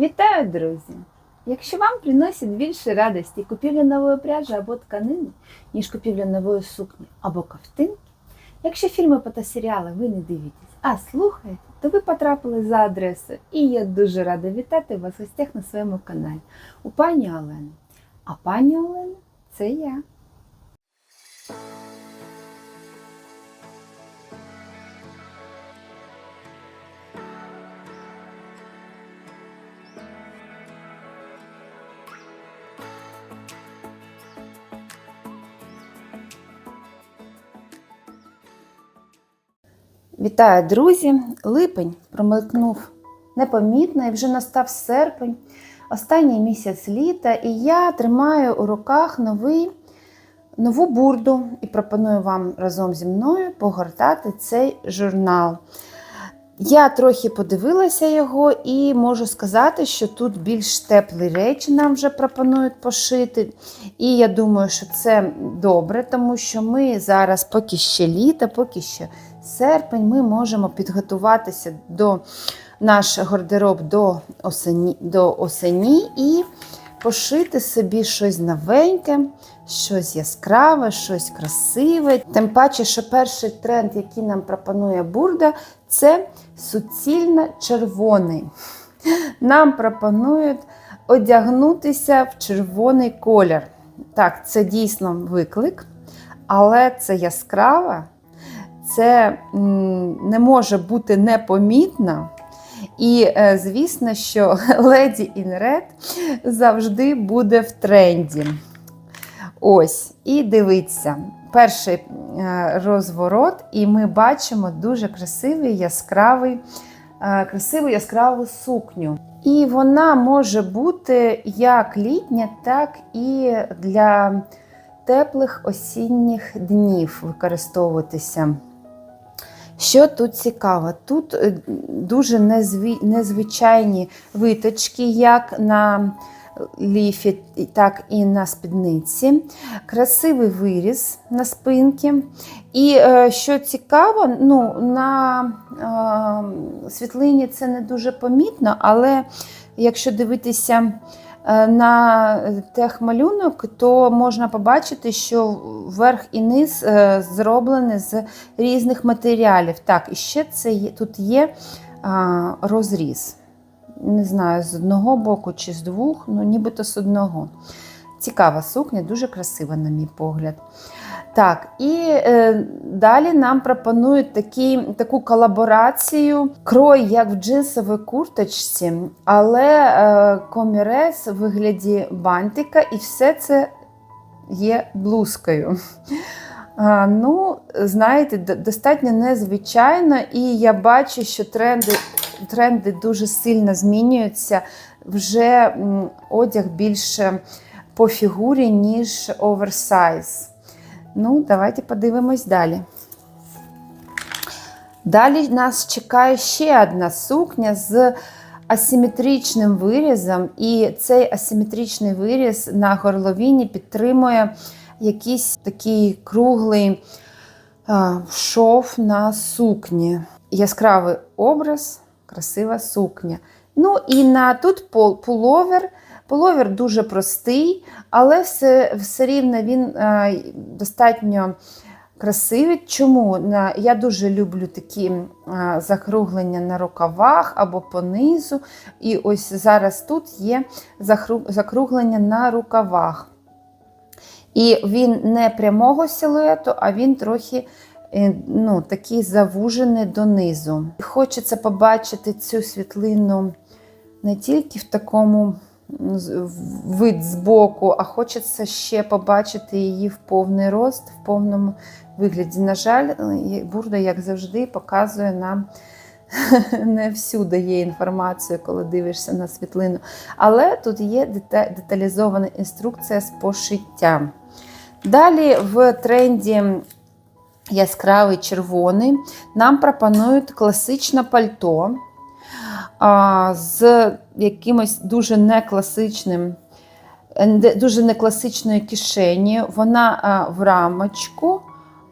Вітаю, друзі! Якщо вам приносить більше радості купівля нової пряжі або тканини, ніж купівля нової сукні або ковтинки, якщо фільми та серіали ви не дивитесь, а слухаєте, то ви потрапили за адресою. І я дуже рада вітати вас гостях на своєму каналі у пані Олени. А пані Олена це я. Вітаю, друзі! Липень промелькнув непомітно і вже настав серпень, останній місяць літа, і я тримаю у руках новий, нову бурду і пропоную вам разом зі мною погортати цей журнал. Я трохи подивилася його і можу сказати, що тут більш теплі речі нам вже пропонують пошити. І я думаю, що це добре, тому що ми зараз, поки ще літо, поки ще серпень, ми можемо підготуватися до наш гардероб до осені, до осені і пошити собі щось новеньке, щось яскраве, щось красиве. Тим паче, що перший тренд, який нам пропонує бурда, це суцільно червоний. Нам пропонують одягнутися в червоний колір. Так, це дійсно виклик, але це яскраво, це не може бути непомітно. І, е, звісно, що in Red завжди буде в тренді. Ось, і дивіться, перший е, розворот, і ми бачимо дуже красивий яскравий, е, красиву яскраву сукню. І вона може бути як літня, так і для теплих осінніх днів використовуватися. Що тут цікаво? Тут е, дуже незвичайні виточки, як на ліфі, так і на спідниці. Красивий виріз на спинці. І е, що цікаво, ну, на е, світлині це не дуже помітно, але якщо дивитися на техмалюнок, то можна побачити, що верх і низ е, зроблені з різних матеріалів. Так, і ще це є, тут є розріз. Не знаю, з одного боку чи з двох, ну нібито з одного. Цікава сукня, дуже красива, на мій погляд. Так, і е, далі нам пропонують такі, таку колаборацію, крой, як в джинсовій курточці, але е, комірець в вигляді бантика, і все це є блузкою. А, ну, знаєте, достатньо незвичайно, і я бачу, що тренди, тренди дуже сильно змінюються. Вже одяг більше по фігурі, ніж оверсайз. Ну, давайте подивимось далі. Далі нас чекає ще одна сукня з асиметричним вирізом, і цей асиметричний виріз на горловині підтримує якийсь такий круглий шов на сукні. Яскравий образ, красива сукня. Ну і на тут пуловер. Пуловер дуже простий, але все, все рівно він а, достатньо красивий. Чому? Я дуже люблю такі а, закруглення на рукавах або по низу. І ось зараз тут є закруглення на рукавах. І він не прямого силуету, а він трохи е, ну, такий завужений донизу. Хочеться побачити цю світлину не тільки в такому з- вид збоку, а хочеться ще побачити її в повний рост, в повному вигляді. На жаль, бурда, як завжди, показує нам. Не всюди є інформація, коли дивишся на світлину. Але тут є деталізована інструкція з пошиттям. Далі в тренді яскравий червоний нам пропонують класичне пальто з якимось дуже некласичним, е, дуже некласичною кишені. Вона а, в рамочку,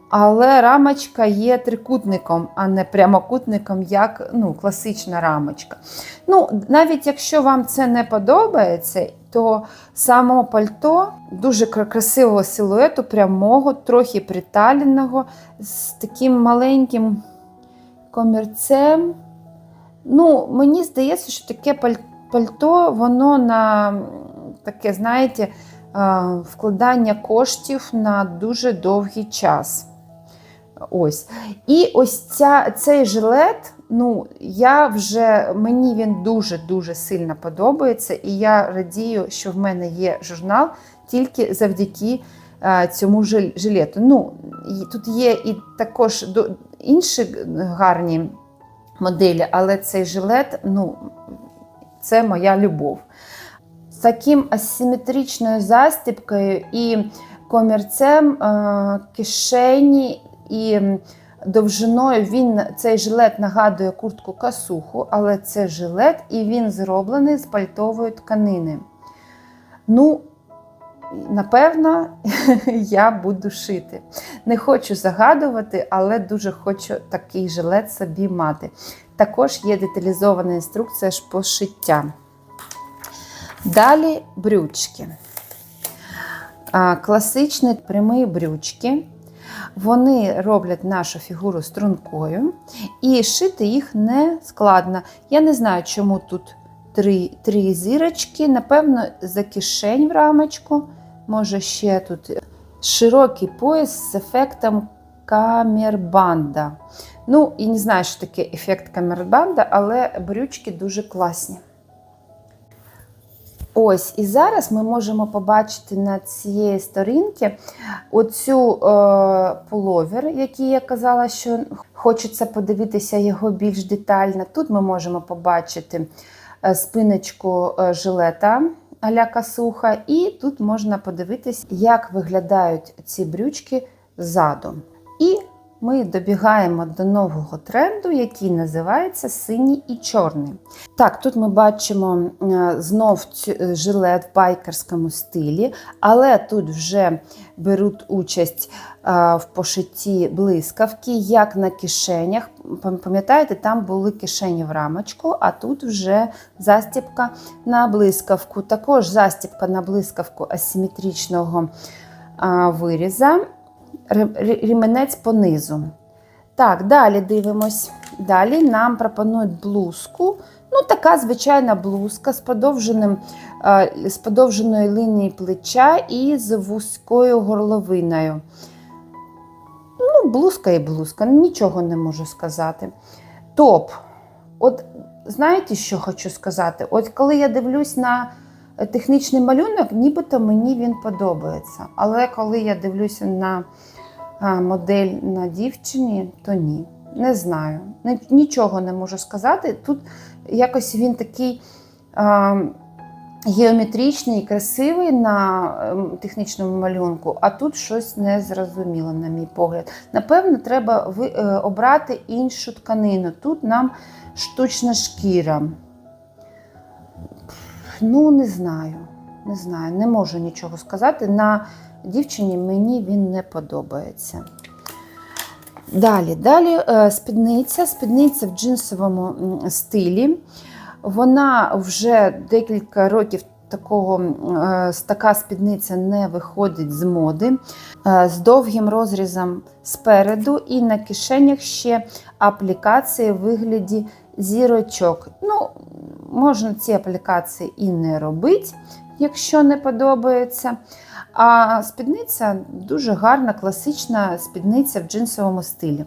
але рамочка є трикутником, а не прямокутником, як ну, класична рамочка. Ну, Навіть якщо вам це не подобається, то само пальто дуже красивого силуету, прямого, трохи приталеного, з таким маленьким комірцем. Ну, Мені здається, що таке паль- пальто, воно на таке, знаєте, вкладання коштів на дуже довгий час. Ось. І ось ця, цей жилет, ну, я вже, мені він дуже-дуже сильно подобається, і я радію, що в мене є журнал тільки завдяки цьому жил- жилету. Ну, тут є і також до- інші гарні моделі, але цей жилет, ну, це моя любов. З таким асиметричною застібкою і комірцем е, кишені і довжиною він цей жилет нагадує куртку касуху, але це жилет і він зроблений з пальтової тканини. Ну, напевно, я буду шити. Не хочу загадувати, але дуже хочу такий жилет собі мати. Також є деталізована інструкція ж по шиття. Далі брючки. Класичні прямі брючки. Вони роблять нашу фігуру стрункою, і шити їх не складно. Я не знаю, чому тут три, три зірочки. Напевно, за кишень в рамочку. Може, ще тут широкий пояс з ефектом камербанда. Ну, і не знаю, що таке ефект камербанда, але брючки дуже класні. Ось, і зараз ми можемо побачити на цієї сторінки оцю е, пуловер, який я казала, що хочеться подивитися його більш детально. Тут ми можемо побачити е, спиночку е, жилета а-ля касуха, і тут можна подивитись, як виглядають ці брючки ззаду. І ми добігаємо до нового тренду, який називається синій і чорний. Так, тут ми бачимо е, знов е, жилет в байкерському стилі, але тут вже беруть участь е, в пошитті блискавки, як на кишенях. Пам'ятаєте, там були кишені в рамочку, а тут вже застібка на блискавку. Також застібка на блискавку асиметричного а, виріза, по низу. Так, далі дивимось. Далі нам пропонують блузку. Ну, така звичайна блузка з, подовженим, е, з подовженою лінією плеча і з вузькою горловиною. Ну, блузка і блузка, нічого не можу сказати. Топ. От знаєте, що хочу сказати? От коли я дивлюсь на е, технічний малюнок, нібито мені він подобається. Але коли я дивлюся на модель на дівчині, то ні. Не знаю. Нічого не можу сказати. Тут якось він такий а, геометричний красивий на ем, технічному малюнку, а тут щось не зрозуміло, на мій погляд. Напевно, треба е, обрати іншу тканину. Тут нам штучна шкіра. Ну, не знаю. Не знаю, не можу нічого сказати. На дівчині мені він не подобається. Далі, далі е, спідниця. Спідниця в джинсовому стилі. Вона вже декілька років такого, е, така спідниця не виходить з моди. Е, З довгим розрізом спереду і на кишенях ще аплікації в вигляді зірочок. Ну, можна ці аплікації і не робити, якщо не подобається. А спідниця дуже гарна, класична спідниця в джинсовому стилі.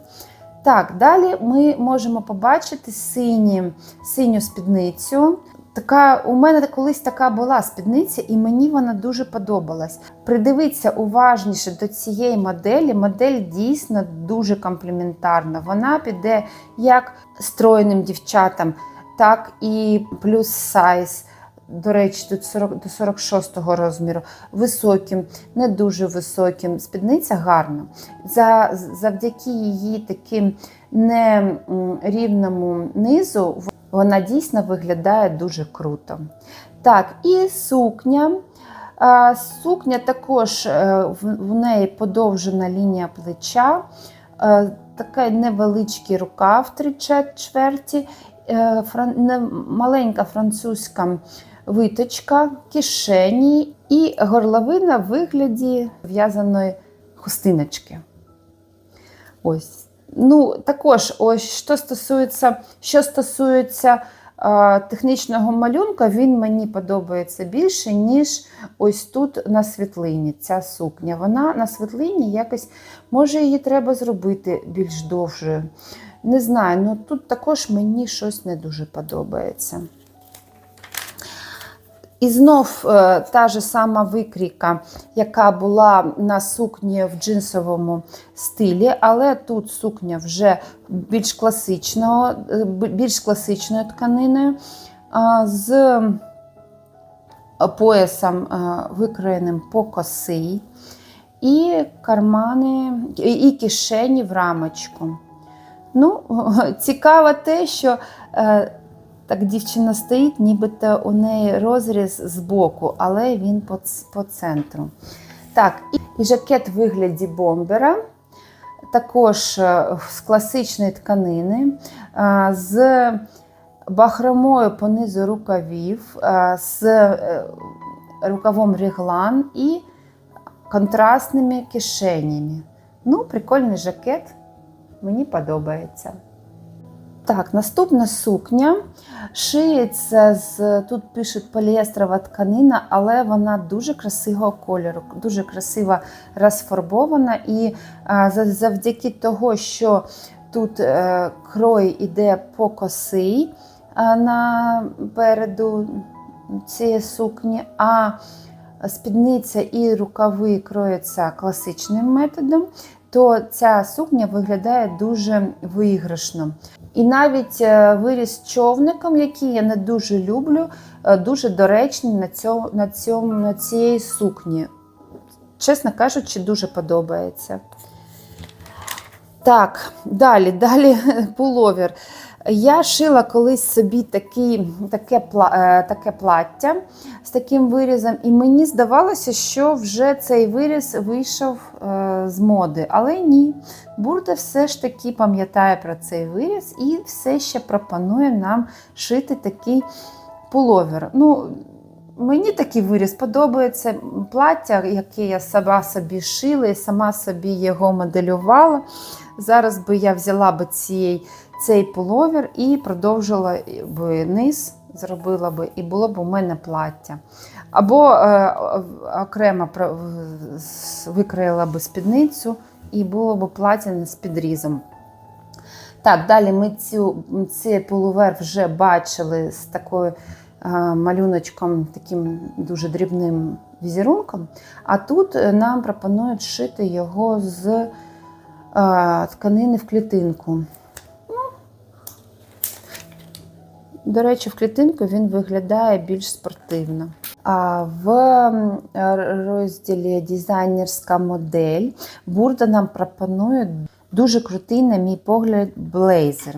Так, далі ми можемо побачити сині, синю спідницю. Така, у мене колись така була спідниця, і мені вона дуже подобалась. Придивіться уважніше до цієї моделі. Модель дійсно дуже комплементарна. Вона піде як стройним дівчатам, так і плюс сайз. До речі, тут 40, до 46 розміру, високим, не дуже високим. Спідниця гарна. За, завдяки її таким нерівному низу вона дійсно виглядає дуже круто. Так, і сукня. Сукня також е, в, неї подовжена лінія плеча, е, такий невеличкий рукав три чвер- чверті, е, маленька французька виточка, кишені і горловина в вигляді в'язаної хустиночки. Ось. Ну, також, ось що стосується, що стосується е, технічного малюнка, він мені подобається більше, ніж ось тут на світлині. Ця сукня. Вона на світлині якось, може, її треба зробити більш довшою. Не знаю, ну тут також мені щось не дуже подобається. І знов е, та ж сама викрійка, яка була на сукні в джинсовому стилі, але тут сукня вже більш класичного, е, більш класичною тканиною, з поясом е, викроєним по коси, і кармани, і кишені в рамочку. Ну, цікаво те, що так дівчина стоїть, нібито у неї розріз з боку, але він по, по центру. Так, і, жакет в вигляді бомбера, також е, з класичної тканини, е, з бахромою по низу рукавів, е, з рукавом реглан і контрастними кишенями. Ну, прикольний жакет, мені подобається. Так, наступна сукня шиється з тут пишуть поліестрова тканина, але вона дуже красивого кольору, дуже красиво розфарбована. І завдяки того, що тут е, крой іде по коси а, напереду цієї сукні, а спідниця і рукави кроються класичним методом, то ця сукня виглядає дуже виграшно. І навіть виріс виріз човником, який я не дуже люблю, е, дуже доречний на, цьому, на, цьому, на цієї сукні. Чесно кажучи, дуже подобається. Так, далі, далі пуловер. Я шила колись собі такі, таке, е, таке плаття з таким вирізом, і мені здавалося, що вже цей виріз вийшов е, з моди. Але ні, Бурда все ж таки пам'ятає про цей виріз і все ще пропонує нам шити такий пуловер. Ну, Мені такий виріз подобається. Плаття, яке я сама собі шила і сама собі його моделювала. Зараз би я взяла би цієї, цей пуловер і продовжила би низ, зробила би, і було б у мене плаття. Або е, окремо викроїла би спідницю і було б плаття з підрізом. Так, далі ми цю, цей пуловер вже бачили з такою малюночком, таким дуже дрібним візерунком. А тут е, нам пропонують шити його з е, тканини в клітинку. До речі, в клітинку він виглядає більш спортивно. А в розділі дизайнерська модель Бурда нам пропонує дуже крутий, на мій погляд, блейзер.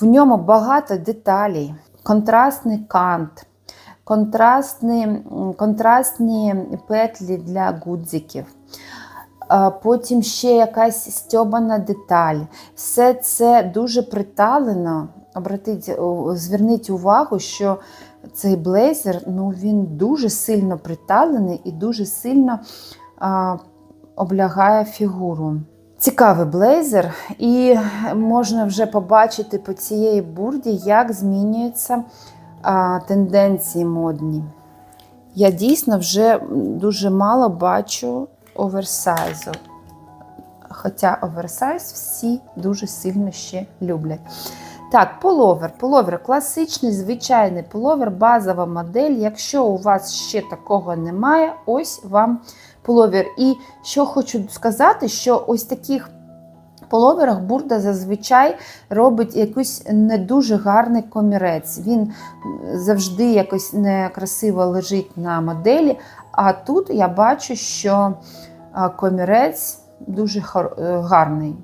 В ньому багато деталей, контрастний кант, контрастні, контрастні петлі для гудзиків. Потім ще якась стьобана деталь. Все це дуже приталено. Обратіть, зверніть увагу, що цей блейзер ну, він дуже сильно приталений і дуже сильно а, облягає фігуру. Цікавий блейзер, і можна вже побачити по цієї бурді, як змінюються а, тенденції модні. Я дійсно вже дуже мало бачу оверсайзу. Хоча оверсайз всі дуже сильно ще люблять. Так, половер. Половер класичний, звичайний половер, базова модель. Якщо у вас ще такого немає, ось вам половер. І що хочу сказати, що ось таких половерах бурда зазвичай робить якийсь не дуже гарний комірець. Він завжди якось некрасиво лежить на моделі. А тут я бачу, що комірець дуже е, гарний.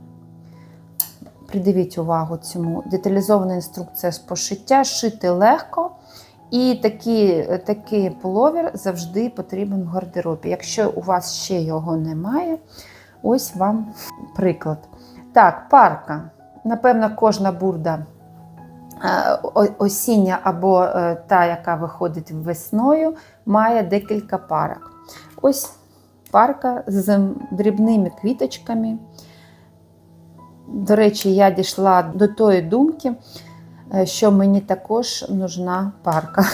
Придивіть увагу цьому. Деталізована інструкція з пошиття, шити легко І такий, такий пуловер завжди потрібен в гардеробі. Якщо у вас ще його немає, ось вам приклад. Так, парка. Напевно, кожна бурда е, осіння або е, та, яка виходить весною, має декілька парок. Ось парка з дрібними квіточками. До речі, я дійшла до тої думки, е, що мені також нужна парка.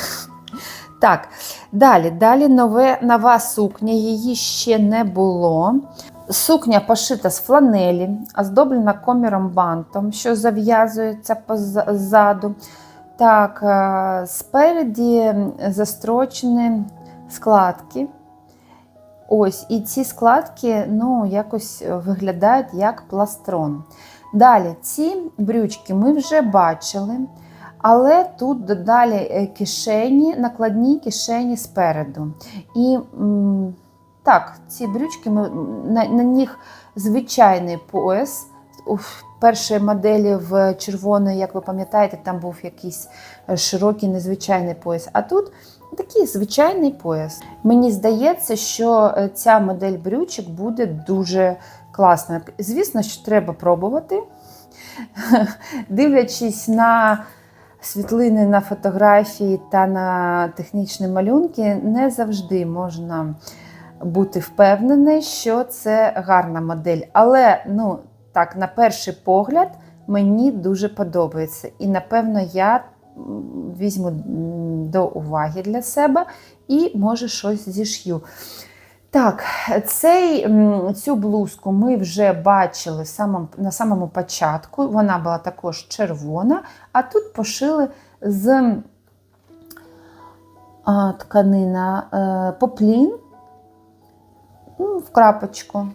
Так, далі, далі нове, нова сукня, її ще не було. Сукня пошита з фланелі, оздоблена коміром бантом, що зав'язується позаду. Так, е, спереді застрочені складки. Ось, і ці складки ну, якось виглядають як пластрон. Далі, ці брючки ми вже бачили, але тут додалі е, кишені, накладні кишені спереду. І так, ці брючки ми, на, на них звичайний пояс. У першій моделі в червоної, як ви пам'ятаєте, там був якийсь е, широкий незвичайний пояс. А тут такий звичайний пояс. Мені здається, що е, ця модель брючок буде дуже класною. Звісно, що треба пробувати. Дивлячись на світлини на фотографії та на технічні малюнки, не завжди можна бути впевнений, що це гарна модель. Але, ну, так, на перший погляд, мені дуже подобається. І, напевно, я візьму до уваги для себе і, може, щось зішью. Так, цей, цю блузку ми вже бачили самом, на самому початку. Вона була також червона, а тут пошили з а, тканина е, поплін ну, в крапочку.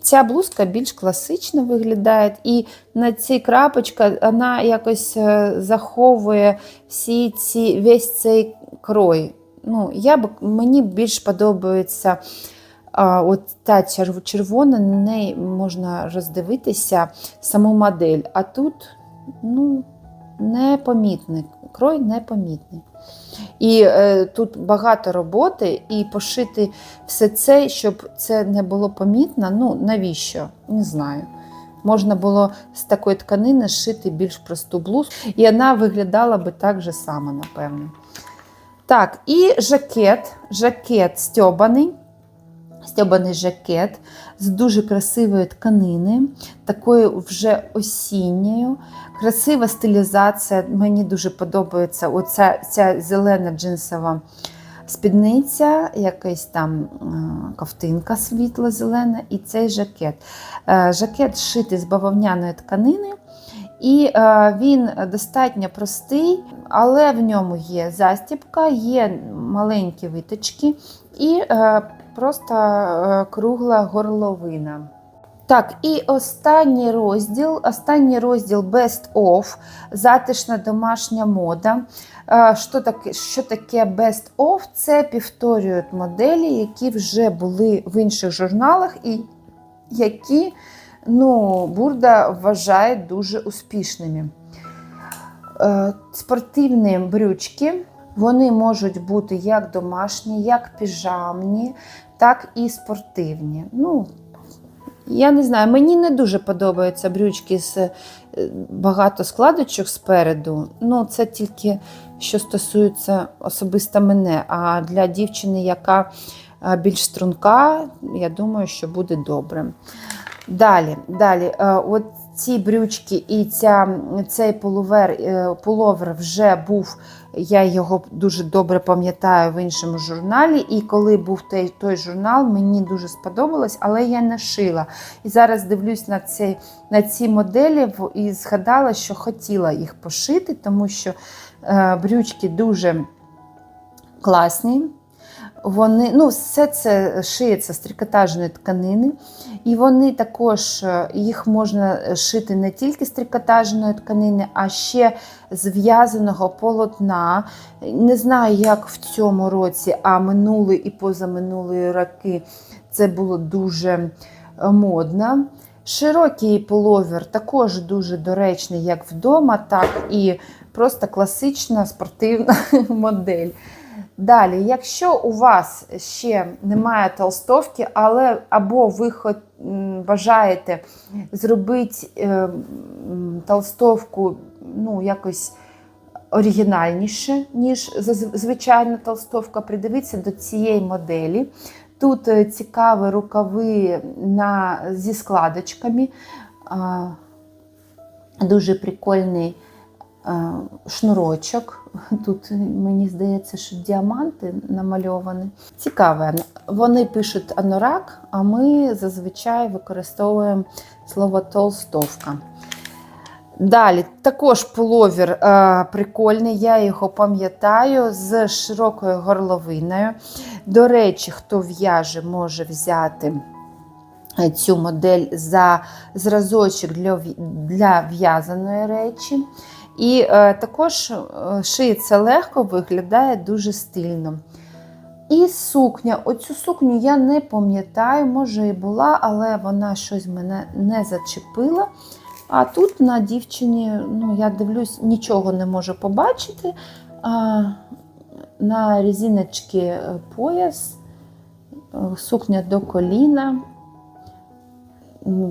Ця блузка більш класично виглядає, і на цій крапочка вона якось е, заховує всі ці, весь цей крой. Ну, я б, мені більш подобається а, от та червона, на неї можна роздивитися саму модель. А тут ну, непомітний, крой непомітний. І е, тут багато роботи, і пошити все це, щоб це не було помітно. Ну, навіщо? Не знаю. Можна було з такої тканини шити більш просту блузку, і вона виглядала би так же само, напевно. Так, і жакет. Жакет стьобаний. Стьобаний жакет з дуже красивої тканини, такою вже осінньою. Красива стилізація. Мені дуже подобається оця ця зелена джинсова спідниця, якась там е, ковтинка світло-зелена, і цей жакет. Е, Жакет шитий з бавовняної тканини. І е, він достатньо простий, але в ньому є застібка, є маленькі виточки і е, просто е, кругла горловина. Так, і останній розділ, останній розділ Best of, затишна домашня мода. Що таке, що таке Best of? Це повторюють моделі, які вже були в інших журналах, і які ну, Бурда вважає дуже успішними. Е, Спортивні брючки. Вони можуть бути як домашні, як піжамні, так і спортивні. Ну, я не знаю, мені не дуже подобаються брючки з е, багато складочок спереду. Ну, це тільки що стосується особисто мене. А для дівчини, яка е, більш струнка, я думаю, що буде добре. Далі, далі, е, от ці брючки і ця, цей полувер, е, пуловер вже був, я його дуже добре пам'ятаю в іншому журналі. І коли був той, той журнал, мені дуже сподобалось, але я не шила. І зараз дивлюсь на, цей, на ці моделі і згадала, що хотіла їх пошити, тому що е, брючки дуже класні. Вони, ну, все це шиється з трикотажної тканини, і вони також е, їх можна шити не тільки з трикотажної тканини, а ще з в'язаного полотна. Не знаю, як в цьому році, а минулі і позаминулі роки це було дуже е, модно. Широкий половер також дуже доречний як вдома, так і просто класична спортивна модель. Далі, якщо у вас ще немає толстовки, але або ви бажаєте зробити е, толстовку ну, якось оригінальніше, ніж звичайна толстовка, придивіться до цієї моделі. Тут е, цікаві рукави на, зі складочками. Дуже прикольний е, шнурочок. Тут мені здається, що діаманти намальовані. Цікаве. Вони пишуть анорак, а ми зазвичай використовуємо слово толстовка. Далі також пуловер е, прикольний, я його пам'ятаю з широкою горловиною. До речі, хто в'яже, може взяти е, цю модель за зразочок для, для в'язаної речі. І е, також е, шиється легко, виглядає дуже стильно. І сукня. Оцю сукню я не пам'ятаю, може і була, але вона щось мене не зачепила. А тут на дівчині, ну, я дивлюсь, нічого не можу побачити. А, на резиночці е, пояс, сукня до коліна,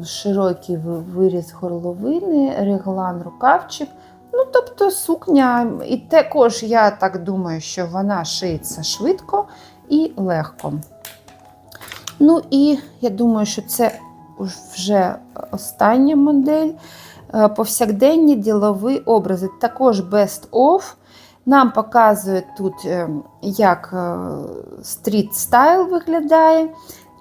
широкий ви- виріз горловини, реглан, рукавчик. Ну, тобто сукня, і також я так думаю, що вона шиється швидко і легко. Ну і я думаю, що це вже остання модель. Е, Повсякденні ділові образи. Також best of. Нам показують тут, е, як е, стріт стайл виглядає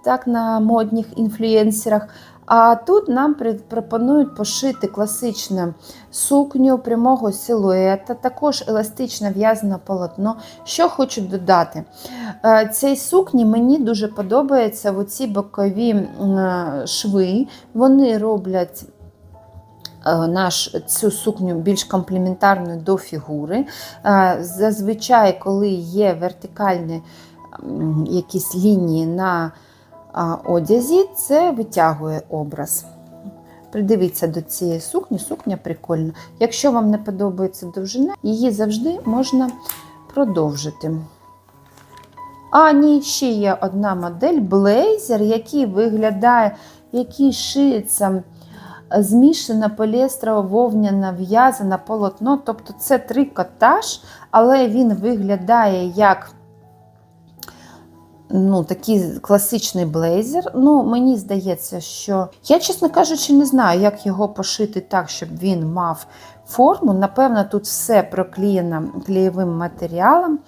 так, на модних інфлюенсерах. А тут нам пропонують пошити класичну сукню прямого силуета, також еластично в'язане полотно. Що хочу додати, Е, цій сукні мені дуже подобаються оці бокові е, шви. Вони роблять е, наш, цю сукню більш комплементарною до фігури. Зазвичай, коли є вертикальні якісь лінії на одязі, це витягує образ. Придивіться до цієї сукні, сукня прикольна. Якщо вам не подобається довжина, її завжди можна продовжити. А, ні, ще є одна модель блейзер, який виглядає, який шиється змішана поліестрова вовняна в'язана полотно. Тобто це трикотаж, але він виглядає як ну, такий класичний блейзер. Ну, мені здається, що я, чесно кажучи, не знаю, як його пошити так, щоб він мав форму. Напевно, тут все проклеєно клеєвим матеріалом.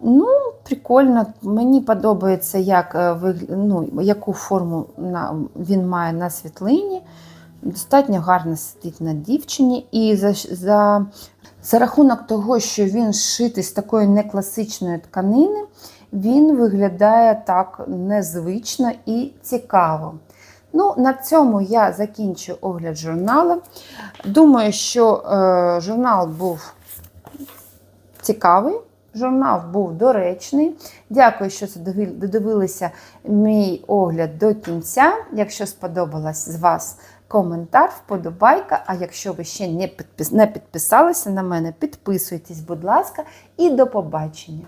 Ну, прикольно. Мені подобається, як, е, ну, яку форму він має на світлині. Достатньо гарно сидить на дівчині. І за, за, за рахунок того, що він зшитий з такої некласичної тканини, він виглядає так незвично і цікаво. Ну, на цьому я закінчу огляд журналу. Думаю, що е, журнал був цікавий. Журнал був доречний. Дякую, що додивилися мій огляд до кінця. Якщо сподобалось з вас коментар, вподобайка. А якщо ви ще не підпис- не підписалися на мене, підписуйтесь, будь ласка, і до побачення!